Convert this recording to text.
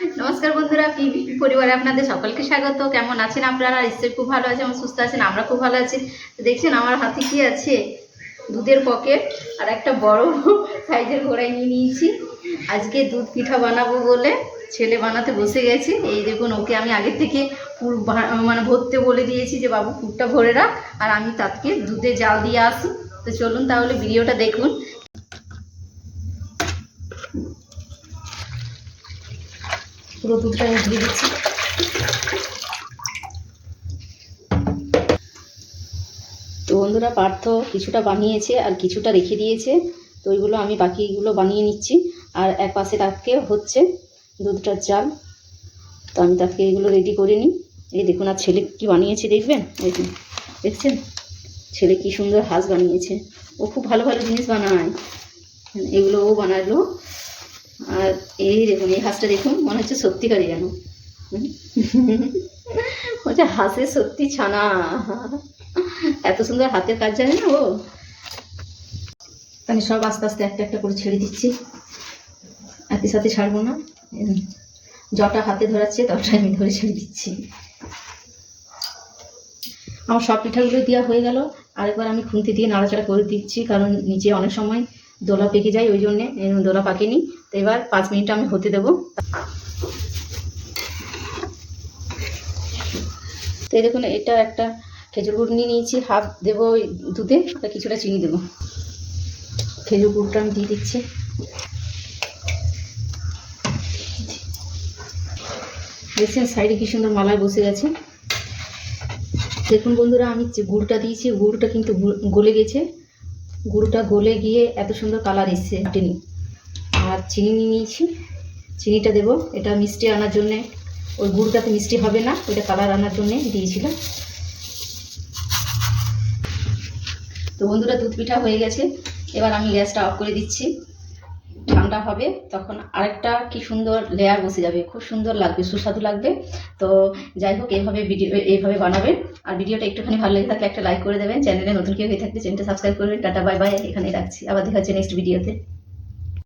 নমস্কার বন্ধুরা পিবি পরিবারে আপনাদের সকলকে স্বাগত? কেমন আছেন আপনারা? নিশ্চয়ই খুব ভালো আছেন সুস্থ আছেন, আমরা খুব ভালো আছি। দেখছেন আমার হাতে কি আছে? দুধের পকেট আর একটা বড় সাইজের ঘোড়ায় নিয়ে নিয়েছি। আজকে দুধ পিঠা বানাবো বলে ছেলে বানাতে বসে গেছে। এই দেখুন, ওকে আমি আগের থেকে পুর মানে ভরতে বলে দিয়েছি যে, বাবু, পুরটা ভরে রাখ আর আমি তাকে দুধে জাল দিয়ে আসি। তো চলুন তাহলে ভিডিওটা দেখুন। পুরো দুধটা আমি দিয়ে দিচ্ছি। তো বন্ধুরা, পার্থ কিছুটা বানিয়েছে আর কিছুটা রেখে দিয়েছে। তো ওইগুলো আমি বাকিগুলো বানিয়ে নিচ্ছি। আর এক পাশে তাকে হচ্ছে দুধটার চাল তো আমি তাকে এগুলো রেডি করে নিই। এই দেখুন, আর ছেলে কি বানিয়েছে দেখবেন? দেখুন দেখছেন? ছেলে কি সুন্দর হাঁস বানিয়েছে। ও খুব ভালো ভালো জিনিস বানায়। এগুলো ও বানালো। আর এই দেখুন, এই হাঁসটা দেখুন, মনে হচ্ছে সত্যিকারই যেন। বলছে হাঁসের সত্যি ছানা। এত সুন্দর হাতের কাজ জানে না ও? আমি সব আস্তে আস্তে একটা একটা করে ছেড়ে দিচ্ছি। একই সাথে ছাড়বো না। যটা হাতে ধরাচ্ছে তটা আমি ধরে ছেড়ে দিচ্ছি। আমার সব পিঠাগুলো দেওয়া হয়ে গেল। আরেকবার আমি খুন্তি দিয়ে নাড়াচাড়া করে দিচ্ছি, কারণ নিচে অনেক সময় দোলা পেকে যায়, ওই জন্যে দোলা পাকেনি। তো এবার পাঁচ মিনিট আমি হতে দেবো। তো এই দেখুন, এটা একটা খেজুর গুড় নিয়ে নিয়েছি, হাফ দেবো ওই দুধে, আর কিছুটা চিনি দেবো। খেজুর গুড়টা আমি দিয়ে দিচ্ছি। দেখছেন, সাইডে কি সুন্দর মালায় বসে গেছে দেখুন বন্ধুরা, আমি যে গুড়টা দিয়েছি, গুড়টা কিন্তু গলে গেছে। গুড়টা গলে গিয়ে এত সুন্দর কালার এসছে চিনি আর চিনি নিয়ে নিয়েছি। চিনিটা দেব। এটা মিষ্টি আনার জন্যে। ওই গুড়টাতে মিষ্টি হবে না। ওইটা কালার আনার জন্যে দিয়েছিলাম। তো বন্ধুরা, দুধ পিঠা হয়ে গেছে। এবার আমি গ্যাসটা অফ করে দিচ্ছি। ঠান্ডা হবে, তখন আরেকটা কি সুন্দর লেয়ার বসে যাবে, খুব সুন্দর লাগবে, সুস্বাদু লাগবে। তো যাই হোক এইভাবে ভিডিও এইভাবে বানাবেন। আর ভিডিওটা একটুখানি ভালো লেগে থাকলে একটা লাইক করে দেবেন। চ্যানেলে নতুন কেউ হয়ে থাকলে চ্যানেলটা সাবস্ক্রাইব করবেন। টাটা বাই বাই এখানে রাখছি। আবার দেখা হচ্ছে নেক্সট ভিডিওতে